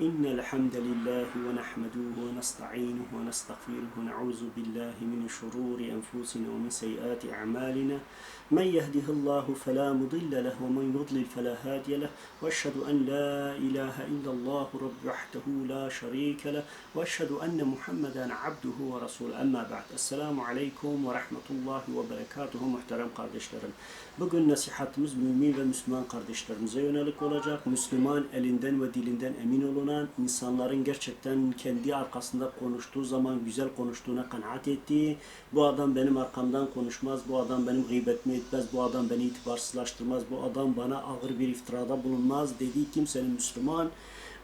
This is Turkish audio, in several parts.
إن الحمد لله ونحمده ونستعينه ونستغفره ونعوذ بالله من شرور أنفسنا ومن سيئات أعمالنا من يهده الله فلا مضل له ومن يضلل فلا هادي له وأشهد أن لا إله إلا الله رب وحده لا شريك له وأشهد أن محمدا عبده ورسوله أما بعد السلام عليكم ورحمة الله وبركاته muhterem kardeşlerim. Bugün nasihatimiz mümin ve Müslüman kardeşlerimize yönelik olacak. Müslüman elinden ve dilinden emin olunan, insanların gerçekten kendi arkasında konuştuğu zaman güzel konuştuğuna kanaat ettiği, bu adam benim arkamdan konuşmaz, bu adam benim gıybetimi etmez, bu adam beni itibarsızlaştırmaz, bu adam bana ağır bir iftirada bulunmaz dediği kimsenin Müslüman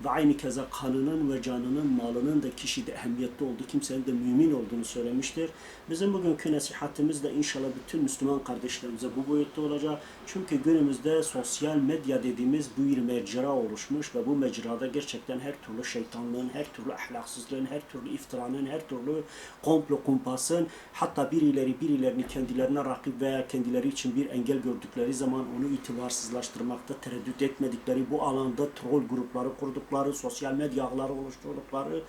ve aynı keza kanının ve canının, malının da kişide ehemmiyetli olduğu kimsenin de mümin olduğunu söylemiştir. Bizim bugünkü nasihatimiz de inşallah bütün Müslüman kardeşlerimize bu boyutta olacak. Çünkü günümüzde sosyal medya dediğimiz bu bir mecra oluşmuş ve bu mecrada gerçekten her türlü şeytanlığın, her türlü ahlaksızlığın, her türlü iftiranın, her türlü komplo kumpasın, hatta birileri birilerini kendilerine rakip veya kendileri için bir engel gördükleri zaman onu itibarsızlaştırmakta tereddüt etmedikleri bu alanda troll grupları kurdukları, sosyal medya ağları oluşturdukları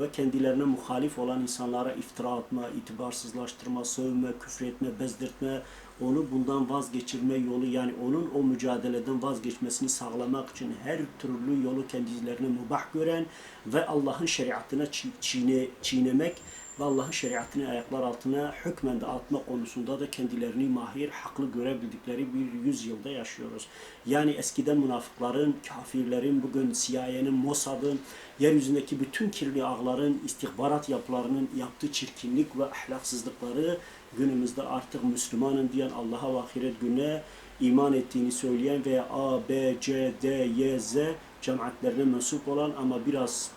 ve kendilerine muhalif olan insanlara iftira atma, itibarsızlaştırma, sövme, küfretme, bezdirtme, onu bundan vazgeçirme yolu yani onun o mücadeleden vazgeçmesini sağlamak için her türlü yolu kendilerine mubah gören ve Allah'ın şeriatına çi- çiğne, çiğnemek ve Allah'ın şeriatını ayaklar altına hükmen de atma konusunda da kendilerini mahir, haklı görebildikleri bir yüzyılda yaşıyoruz. Yani eskiden münafıkların, kafirlerin, bugün CIA'nin, Mossad'ın, yeryüzündeki bütün kirli ağların, istihbarat yapılarının yaptığı çirkinlik ve ahlaksızlıkları günümüzde artık Müslümanın diyen Allah'a ve ahiret gününe iman ettiğini söyleyen veya A, B, C, D, Y, Z cemaatlerine mensup olan ama biraz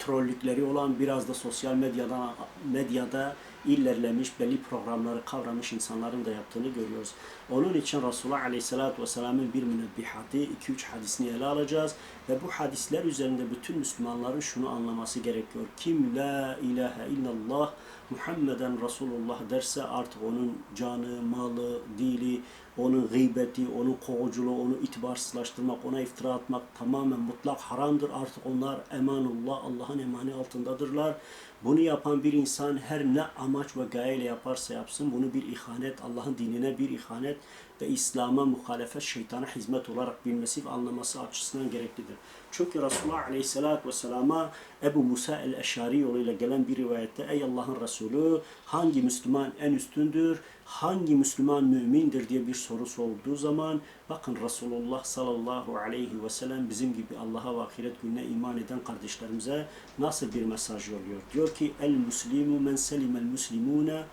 trollükleri olan biraz da sosyal medyadan medyada ilerlemiş belli programları kavramış insanların da yaptığını görüyoruz. Onun için Resulullah Aleyhisselatü Vesselam'ın bir münebbihatı 2-3 hadisini ele alacağız ve bu hadisler üzerinde bütün Müslümanların şunu anlaması gerekiyor. Kim la ilahe illallah Muhammeden Resulullah derse artık onun canı, malı, dili, onun gıybeti, onun kovuculuğu, onu itibarsızlaştırmak, ona iftira atmak tamamen mutlak haramdır. Artık onlar emanullah, Allah'ın emani altındadırlar. Bunu yapan bir insan her ne amaç ve gayeyle yaparsa yapsın bunu bir ihanet, Allah'ın dinine bir ihanet ve İslam'a muhalefet, şeytana hizmet olarak bilmesi ve anlaması açısından gereklidir. Çünkü Resulullah Aleyhisselatü Vesselam'a Ebu Musa el-Eşari yoluyla gelen bir rivayette Ey Allah'ın Resulü hangi Müslüman en üstündür, hangi Müslüman mümindir diye bir soru sorduğu zaman bakın Resulullah sallallahu aleyhi ve sellem bizim gibi Allah'a ve ahiret gününe iman eden kardeşlerimize nasıl bir mesaj yolluyor? Diyor ki el muslimu men selimel muslimuna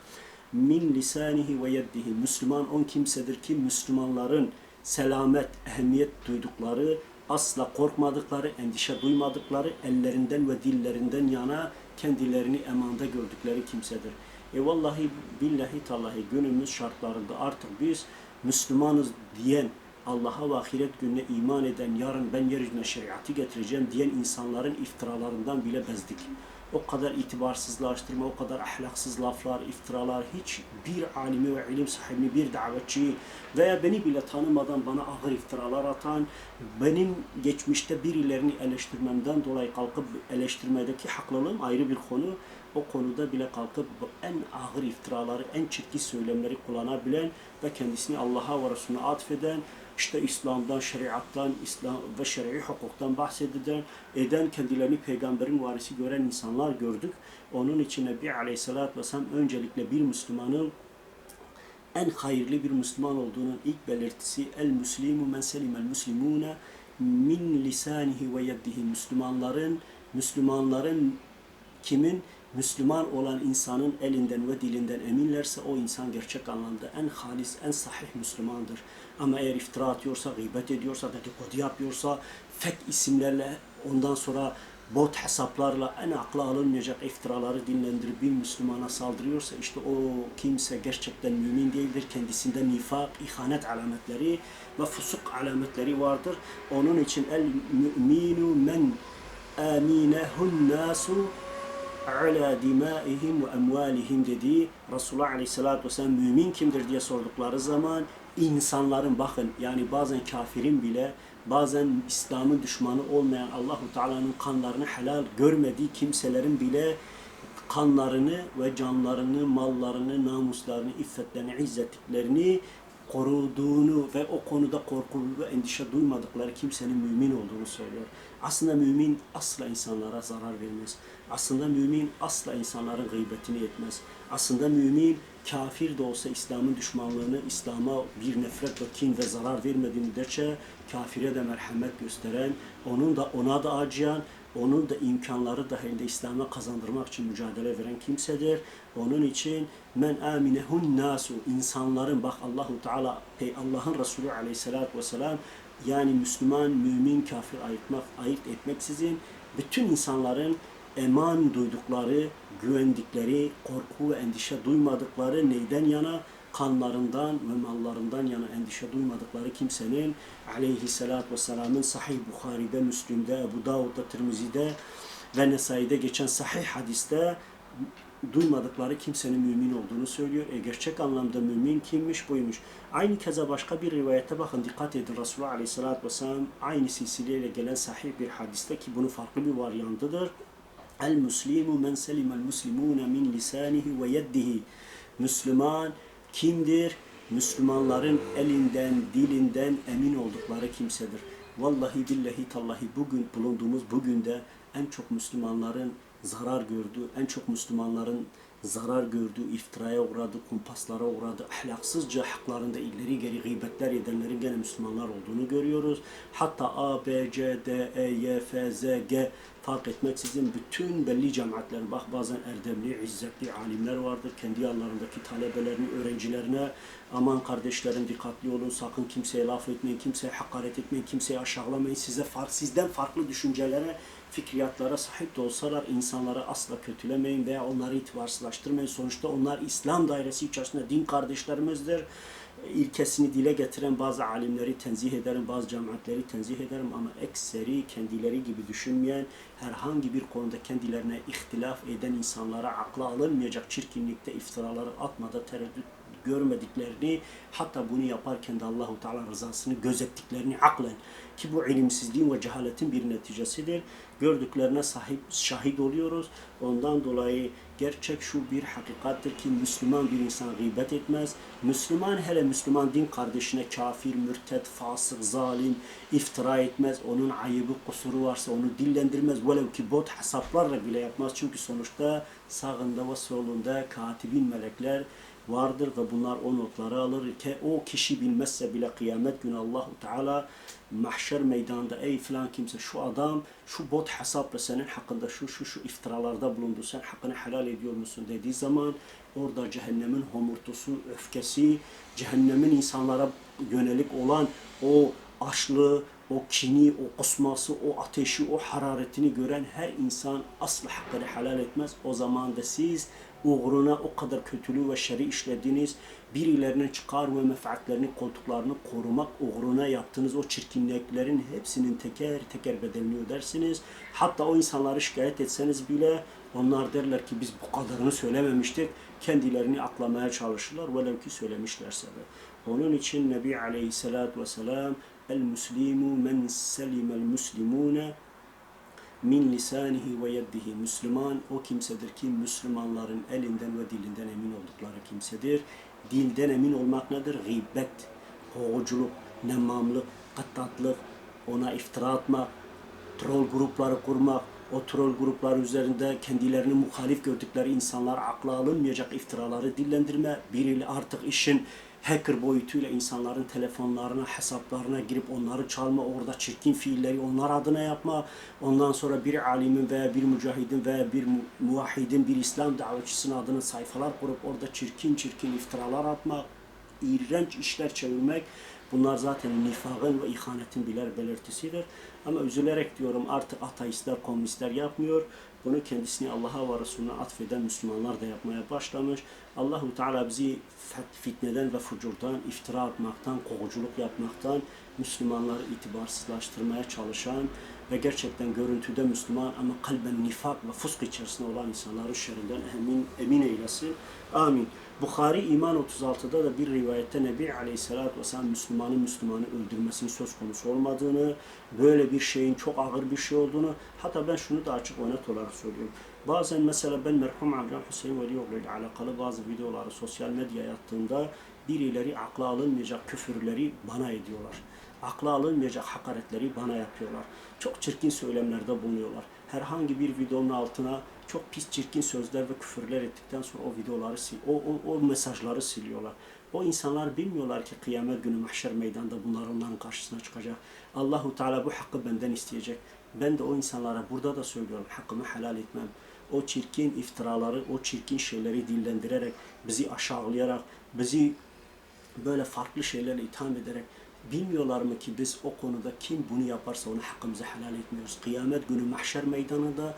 min lisanihi ve yeddihi. Müslüman on kimsedir ki Müslümanların selamet, ehemmiyet duydukları, asla korkmadıkları, endişe duymadıkları, ellerinden ve dillerinden yana kendilerini emanda gördükleri kimsedir. E vallahi billahi tallahi günümüz şartlarında artık biz Müslümanız diyen Allah'a ve ahiret gününe iman eden, yarın ben yeryüzüne şeriatı getireceğim diyen insanların iftiralarından bile bezdik. O kadar itibarsızlaştırma, o kadar ahlaksız laflar, iftiralar, hiç bir alimi ve ilim sahibini, bir davetçiyi veya beni bile tanımadan bana ağır iftiralar atan, benim geçmişte birilerini eleştirmemden dolayı kalkıp eleştirmedeki haklılığım ayrı bir konu. O konuda bile kalkıp en ağır iftiraları, en çirkin söylemleri kullanabilen ve kendisini Allah'a ve Resulüne atfeden, işte İslam'dan, şeriattan, İslam ve şer'i hukuktan bahseden, eden kendilerini peygamberin varisi gören insanlar gördük. Onun için Nebi Aleyhisselatü Vesselam öncelikle bir Müslümanın en hayırlı bir Müslüman olduğunun ilk belirtisi el muslimu men selimel muslimuna min lisanihi ve yeddihi Müslümanların Müslümanların kimin Müslüman olan insanın elinden ve dilinden eminlerse o insan gerçek anlamda en halis, en sahih Müslümandır. Ama eğer iftira atıyorsa, gıybet ediyorsa, dedikodu yapıyorsa, fek isimlerle ondan sonra bot hesaplarla en akla alınmayacak iftiraları dinlendirip bir Müslümana saldırıyorsa işte o kimse gerçekten mümin değildir. Kendisinde nifak, ihanet alametleri ve fusuk alametleri vardır. Onun için el müminu men aminehun nasu ala dimaihim ve emvalihim dediği Resulullah Aleyhisselatü Vesselam mümin kimdir diye sordukları zaman insanların bakın yani bazen kafirin bile bazen İslam'ın düşmanı olmayan Allahu Teala'nın kanlarını helal görmediği kimselerin bile kanlarını ve canlarını, mallarını, namuslarını, iffetlerini, izzetliklerini koruduğunu ve o konuda korku ve endişe duymadıkları kimsenin mümin olduğunu söylüyor. Aslında mümin asla insanlara zarar vermez. Aslında mümin asla insanların gıybetini etmez. Aslında mümin kafir de olsa İslam'ın düşmanlığını, İslam'a bir nefret ve kin ve zarar vermediği müddetçe kafire de merhamet gösteren, onun da ona da acıyan, onun da imkanları dahilinde İslam'a kazandırmak için mücadele veren kimsedir. Onun için men aminehun nasu insanların bak Allahu Teala Allah'ın Resulü Aleyhisselatü Vesselam yani Müslüman, mümin, kafir ayırtmak, ayırt etmeksizin bütün insanların eman duydukları, güvendikleri, korku ve endişe duymadıkları neyden yana? Kanlarından ve mallarından yana endişe duymadıkları kimsenin aleyhissalatü vesselamın Sahih Bukhari'de, Müslim'de, Ebu Davud'da, Tirmizi'de ve Nesai'de geçen sahih hadiste duymadıkları kimsenin mümin olduğunu söylüyor. E gerçek anlamda mümin kimmiş buymuş. Aynı keza başka bir rivayete bakın dikkat edin Resulullah Aleyhisselatü Vesselam aynı silsileyle gelen sahih bir hadiste ki bunun farklı bir varyantıdır. El muslimu men selimel muslimune min lisanihi ve yeddihi. Müslüman kimdir? Müslümanların elinden, dilinden emin oldukları kimsedir. Vallahi billahi tallahi bugün bulunduğumuz bugün de en çok Müslümanların zarar gördüğü, en çok Müslümanların zarar gördüğü, iftiraya uğradı, kumpaslara uğradı, ahlaksızca haklarında ileri geri gıybetler edenlerin gene Müslümanlar olduğunu görüyoruz. Hatta A, B, C, D, E, Y, F, Z, G fark etmeksizin bütün belli cemaatlerin, bak bazen erdemli, izzetli alimler vardır. Kendi yanlarındaki talebelerini, öğrencilerine aman kardeşlerim dikkatli olun, sakın kimseye laf etmeyin, kimseye hakaret etmeyin, kimseye aşağılamayın. Size fark, sizden farklı düşüncelere fikriyatlara sahip de olsalar insanları asla kötülemeyin veya onları itibarsızlaştırmayın. Sonuçta onlar İslam dairesi içerisinde din kardeşlerimizdir. İlkesini dile getiren bazı alimleri tenzih ederim, bazı cemaatleri tenzih ederim ama ekseri kendileri gibi düşünmeyen, herhangi bir konuda kendilerine ihtilaf eden insanlara akla alınmayacak çirkinlikte iftiraları atmada tereddüt görmediklerini hatta bunu yaparken de Allahu Teala rızasını gözettiklerini aklen ki bu ilimsizliğin ve cehaletin bir neticesidir. Gördüklerine sahip şahit oluyoruz. Ondan dolayı gerçek şu bir hakikattir ki Müslüman bir insan gıybet etmez. Müslüman hele Müslüman din kardeşine kafir, mürtet, fasık, zalim iftira etmez. Onun ayıbı, kusuru varsa onu dillendirmez. Velev ki bot hesaplarla bile yapmaz. Çünkü sonuçta sağında ve solunda katibin melekler vardır ve bunlar o notları alır ki o kişi bilmezse bile kıyamet günü Allahu Teala mahşer meydanında ey filan kimse şu adam şu bot hesapla senin hakkında şu şu şu iftiralarda bulundu sen hakkını helal ediyor musun dediği zaman orada cehennemin homurtusu, öfkesi, cehennemin insanlara yönelik olan o açlığı, o kini, o kusması, o ateşi, o hararetini gören her insan asla hakkını helal etmez. O zaman da siz uğruna o kadar kötülüğü ve şerri işlediniz, birilerinin çıkar ve menfaatlerini, koltuklarını korumak uğruna yaptığınız o çirkinliklerin hepsinin teker teker bedelini ödersiniz. Hatta o insanları şikayet etseniz bile onlar derler ki biz bu kadarını söylememiştik. Kendilerini aklamaya çalışırlar velev ki söylemişlerse de. Onun için Nebi Aleyhisselatü Vesselam El Müslimu men selimel müslimune min lisanihi ve yeddihi Müslüman o kimsedir ki Müslümanların elinden ve dilinden emin oldukları kimsedir. Dilden emin olmak nedir? Gıybet, kovuculuk, nemamlık, kattatlık, ona iftira atmak, troll grupları kurmak, o troll grupları üzerinde kendilerini muhalif gördükleri insanlar akla alınmayacak iftiraları dillendirme, biriyle artık işin hacker boyutuyla insanların telefonlarına, hesaplarına girip onları çalma, orada çirkin fiilleri onlar adına yapma. Ondan sonra bir alimin veya bir mücahidin veya bir muvahhidin, bir İslam davetçisinin adına sayfalar kurup orada çirkin çirkin iftiralar atmak, iğrenç işler çevirmek Bunlar zaten nifakın ve ihanetin birer belirtisidir. Ama üzülerek diyorum artık ateistler, komünistler yapmıyor. Bunu kendisini Allah'a ve Resulüne atfeden Müslümanlar da yapmaya başlamış. Allahu Teala bizi fitneden ve fucurdan, iftira atmaktan, kovuculuk yapmaktan, Müslümanları itibarsızlaştırmaya çalışan ve gerçekten görüntüde Müslüman ama kalben nifak ve fusk içerisinde olan insanları şerrinden emin, emin eylesin. Amin. Bukhari İman 36'da da bir rivayette Nebi Aleyhisselatü Vesselam Müslümanın Müslümanı öldürmesinin söz konusu olmadığını, böyle bir şeyin çok ağır bir şey olduğunu, hatta ben şunu da açık ve net olarak söylüyorum. Bazen mesela ben merhum Amcan Hüseyin Velioğlu ile alakalı bazı videoları sosyal medyaya attığımda birileri akla alınmayacak küfürleri bana ediyorlar. Akla alınmayacak hakaretleri bana yapıyorlar. Çok çirkin söylemlerde bulunuyorlar. Herhangi bir videonun altına çok pis çirkin sözler ve küfürler ettikten sonra o videoları sil, o, o, o mesajları siliyorlar. O insanlar bilmiyorlar ki kıyamet günü mahşer meydanda bunlar onların karşısına çıkacak. Allahu Teala bu hakkı benden isteyecek. Ben de o insanlara burada da söylüyorum hakkımı helal etmem. O çirkin iftiraları, o çirkin şeyleri dillendirerek, bizi aşağılayarak, bizi böyle farklı şeylerle itham ederek bilmiyorlar mı ki biz o konuda kim bunu yaparsa onu hakkımızı helal etmiyoruz. Kıyamet günü mahşer meydanında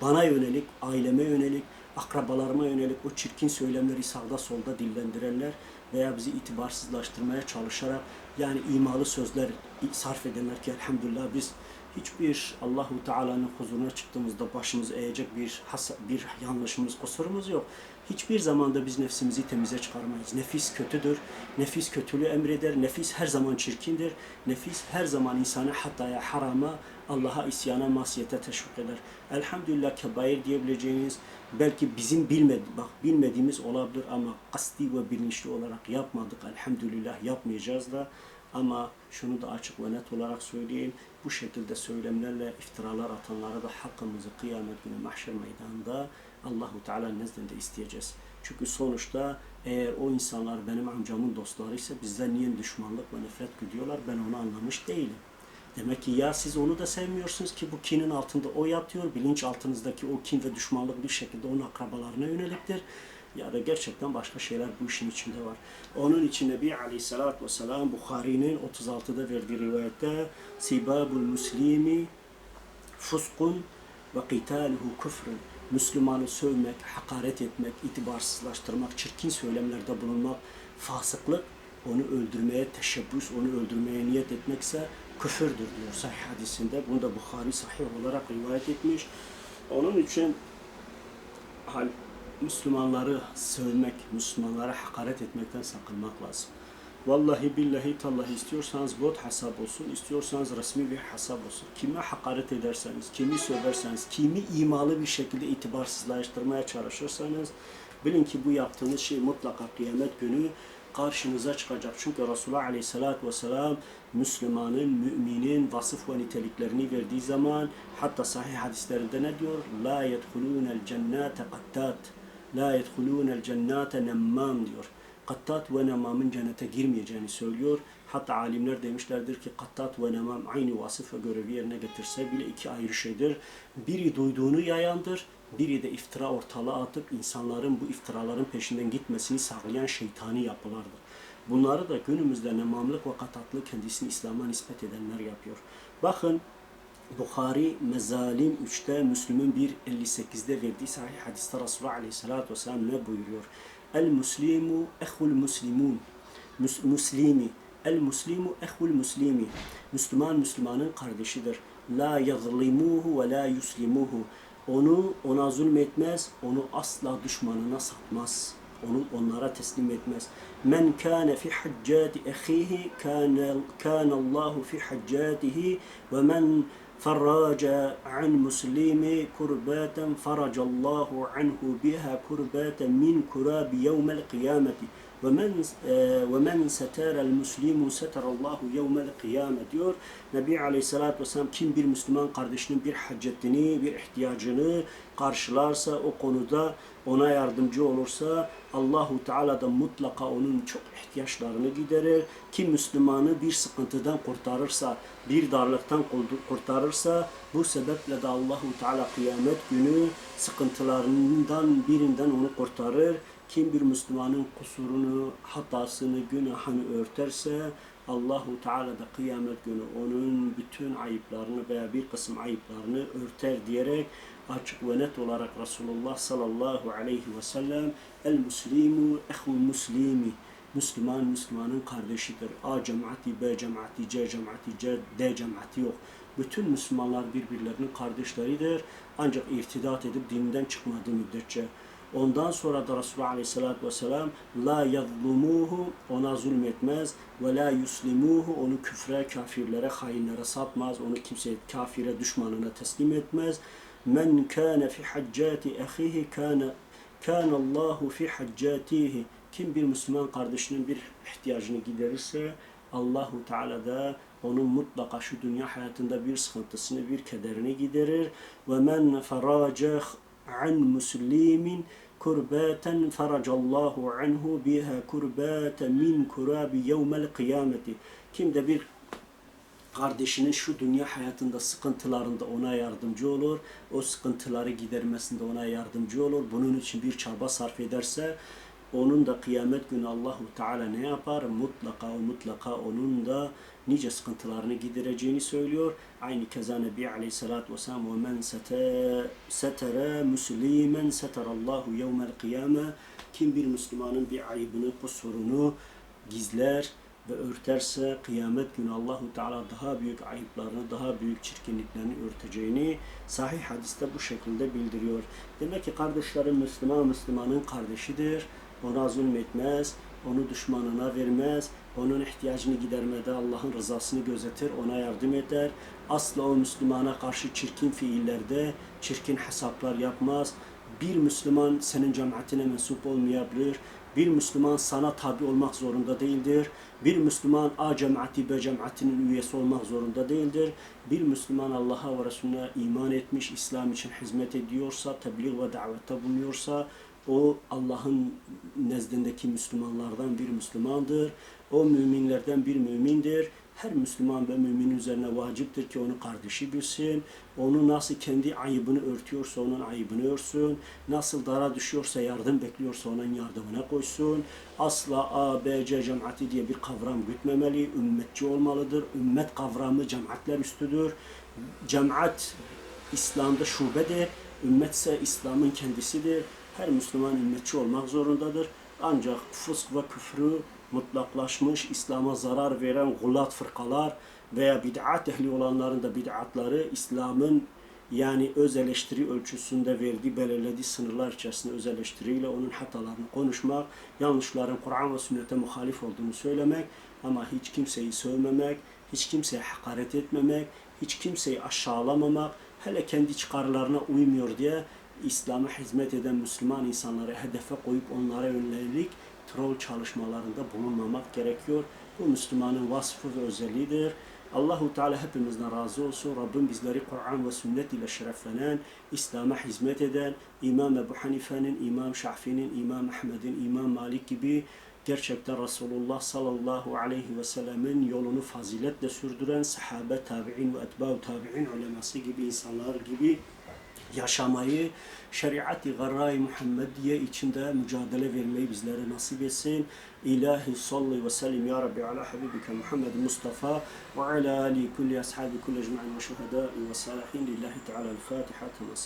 bana yönelik, aileme yönelik, akrabalarıma yönelik o çirkin söylemleri sağda solda dillendirenler veya bizi itibarsızlaştırmaya çalışarak yani imalı sözler sarf edenler ki elhamdülillah biz hiçbir Allahu Teala'nın huzuruna çıktığımızda başımızı eğecek bir hasa, bir yanlışımız, kusurumuz yok. Hiçbir zamanda biz nefsimizi temize çıkarmayız. Nefis kötüdür. Nefis kötülüğü emreder. Nefis her zaman çirkindir. Nefis her zaman insanı hataya, harama, Allah'a isyana, masiyete teşvik eder. Elhamdülillah kebair diyebileceğiniz belki bizim bilmedi, bak bilmediğimiz olabilir ama kasti ve bilinçli olarak yapmadık. Elhamdülillah yapmayacağız da ama şunu da açık ve net olarak söyleyeyim. Bu şekilde söylemlerle iftiralar atanlara da hakkımızı kıyamet günü mahşer meydanında Allahu Teala nezdinde isteyeceğiz. Çünkü sonuçta eğer o insanlar benim amcamın dostları ise bizden niye düşmanlık ve nefret güdüyorlar ben onu anlamış değilim. Demek ki ya siz onu da sevmiyorsunuz ki bu kinin altında o yatıyor, bilinç altınızdaki o kin ve düşmanlık bir şekilde onun akrabalarına yöneliktir. Ya da gerçekten başka şeyler bu işin içinde var. Onun için Nebi Aleyhisselatü Vesselam Bukhari'nin 36'da verdiği rivayette Sibabul Muslimi fuskun ve qitaluhu küfrün. Müslümanı sövmek, hakaret etmek, itibarsızlaştırmak, çirkin söylemlerde bulunmak, fasıklık, onu öldürmeye teşebbüs, onu öldürmeye niyet etmekse küfürdür diyor sahih hadisinde. Bunu da Bukhari sahih olarak rivayet etmiş. Onun için hal Müslümanları sövmek, Müslümanlara hakaret etmekten sakınmak lazım. Vallahi billahi tallahi istiyorsanız bot hesap olsun, istiyorsanız resmi bir hesap olsun. Kime hakaret ederseniz, kimi söverseniz, kimi imalı bir şekilde itibarsızlaştırmaya çalışırsanız bilin ki bu yaptığınız şey mutlaka kıyamet günü karşınıza çıkacak. Çünkü Resulullah Aleyhisselatü Vesselam Müslümanın, müminin vasıf ve niteliklerini verdiği zaman hatta sahih hadislerinde ne diyor? La yedhulûnel cennete qattat. La yedhulûnel cennete nemmam diyor. Kattat ve nemamın cennete girmeyeceğini söylüyor. Hatta alimler demişlerdir ki kattat ve nemam aynı vasıf ve görevi yerine getirse bile iki ayrı şeydir. Biri duyduğunu yayandır, biri de iftira ortalığa atıp insanların bu iftiraların peşinden gitmesini sağlayan şeytani yapılardır. Bunları da günümüzde nemamlık ve katatlık kendisini İslam'a nispet edenler yapıyor. Bakın Bukhari Mezalim 3'te Müslüm'ün 1.58'de verdiği sahih hadiste Resulullah Aleyhisselatü Vesselam ne buyuruyor? El muslimu ehul muslimun. Mus- Muslimi. El muslimu ehul muslimi. Müslüman Müslümanın kardeşidir. La yazlimuhu ve la yuslimuhu. Onu ona zulmetmez, onu asla düşmanına satmaz. Onu onlara teslim etmez. Men kana fi haccati ahihi kana kana Allahu fi haccatihi ve men فرج عن مسلم كربات فرج الله عنه بها كربات من كراب يوم القيامة ومن ومن ستر المسلم ستر الله يوم القيامة diyor. Nebi Aleyhisselatü Vesselam kim bir Müslüman kardeşinin bir hacetini, bir ihtiyacını karşılarsa o konuda ona yardımcı olursa Allahu Teala da mutlaka onun çok ihtiyaçlarını giderir. Kim Müslümanı bir sıkıntıdan kurtarırsa, bir darlıktan kurtarırsa bu sebeple de Allahu Teala kıyamet günü sıkıntılarından birinden onu kurtarır. kim bir Müslümanın kusurunu, hatasını, günahını örterse Allahu Teala da kıyamet günü onun bütün ayıplarını veya bir kısım ayıplarını örter diyerek açık ve net olarak Resulullah sallallahu aleyhi ve sellem el muslimu ehul muslimi Müslüman Müslümanın kardeşidir. A cemaati, B cemaati, C cemaati, C, D cemaati yok. Bütün Müslümanlar birbirlerinin kardeşleridir. Ancak irtidat edip dinden çıkmadığı müddetçe. Ondan sonra da Resulullah Aleyhisselatü Vesselam la yazlumuhu ona zulmetmez ve la yuslimuhu onu küfre, kafirlere, hainlere satmaz. Onu kimseye kafire, düşmanına teslim etmez. Men kana fi haccati ahihi kana kana Allahu fi haccatihi. Kim bir Müslüman kardeşinin bir ihtiyacını giderirse Allahu Teala da onun mutlaka şu dünya hayatında bir sıkıntısını, bir kederini giderir. Ve men ferace an muslimin kurbaten faracallahu anhu biha kurbate min kurabi yevmel kıyameti. Kim de bir kardeşinin şu dünya hayatında sıkıntılarında ona yardımcı olur. O sıkıntıları gidermesinde ona yardımcı olur. Bunun için bir çaba sarf ederse onun da kıyamet günü Allahu Teala ne yapar? Mutlaka mutlaka onun da nice sıkıntılarını gidereceğini söylüyor. Aynı keza Nebi Aleyhisselatü Vesselam ve men setere muslimen seterallahu yevmel kıyame kim bir Müslümanın bir ayıbını, kusurunu gizler ve örterse kıyamet günü Allahu Teala daha büyük ayıplarını, daha büyük çirkinliklerini örteceğini sahih hadiste bu şekilde bildiriyor. Demek ki kardeşlerim Müslüman Müslümanın kardeşidir ona zulmetmez, onu düşmanına vermez, onun ihtiyacını gidermede Allah'ın rızasını gözetir, ona yardım eder. Asla o Müslümana karşı çirkin fiillerde, çirkin hesaplar yapmaz. Bir Müslüman senin cemaatine mensup olmayabilir. Bir Müslüman sana tabi olmak zorunda değildir. Bir Müslüman A cemaati B cemaatinin üyesi olmak zorunda değildir. Bir Müslüman Allah'a ve Resulüne iman etmiş, İslam için hizmet ediyorsa, tebliğ ve davette bulunuyorsa, o Allah'ın nezdindeki Müslümanlardan bir Müslümandır. O müminlerden bir mümindir. Her Müslüman ve mümin üzerine vaciptir ki onu kardeşi bilsin. Onu nasıl kendi ayıbını örtüyorsa onun ayıbını örsün. Nasıl dara düşüyorsa yardım bekliyorsa onun yardımına koysun. Asla A, B, C cemaati diye bir kavram gütmemeli. Ümmetçi olmalıdır. Ümmet kavramı cemaatler üstüdür. Cemaat İslam'da şubedir. Ümmet ise İslam'ın kendisidir her Müslüman ümmetçi olmak zorundadır. Ancak fısk ve küfrü mutlaklaşmış, İslam'a zarar veren gulat fırkalar veya bid'at ehli olanların da bid'atları İslam'ın yani öz eleştiri ölçüsünde verdiği belirlediği sınırlar içerisinde öz eleştiriyle onun hatalarını konuşmak, yanlışların Kur'an ve sünnete muhalif olduğunu söylemek ama hiç kimseyi sövmemek, hiç kimseye hakaret etmemek, hiç kimseyi aşağılamamak, hele kendi çıkarlarına uymuyor diye İslam'a hizmet eden Müslüman insanları hedefe koyup onlara yönelik troll çalışmalarında bulunmamak gerekiyor. Bu Müslümanın vasfı ve özelliğidir. Allahu Teala hepimizden razı olsun. Rabbim bizleri Kur'an ve sünnet ile şereflenen, İslam'a hizmet eden, İmam Ebu Hanife'nin, İmam Şafi'nin, İmam Ahmed'in, İmam Malik gibi gerçekten Resulullah sallallahu aleyhi ve sellemin yolunu faziletle sürdüren sahabe, tabi'in ve etba'u tabi'in uleması gibi insanlar gibi yaşamayı, şeriat-i garra-i Muhammediye içinde mücadele vermeyi bizlere nasip etsin. İlahi salli ve sellim ya Rabbi ala habibike Muhammed Mustafa ve ala ali kulli ashabi kulli ecma'in ve şuhedai ve salihin lillahi teala el-Fatiha ve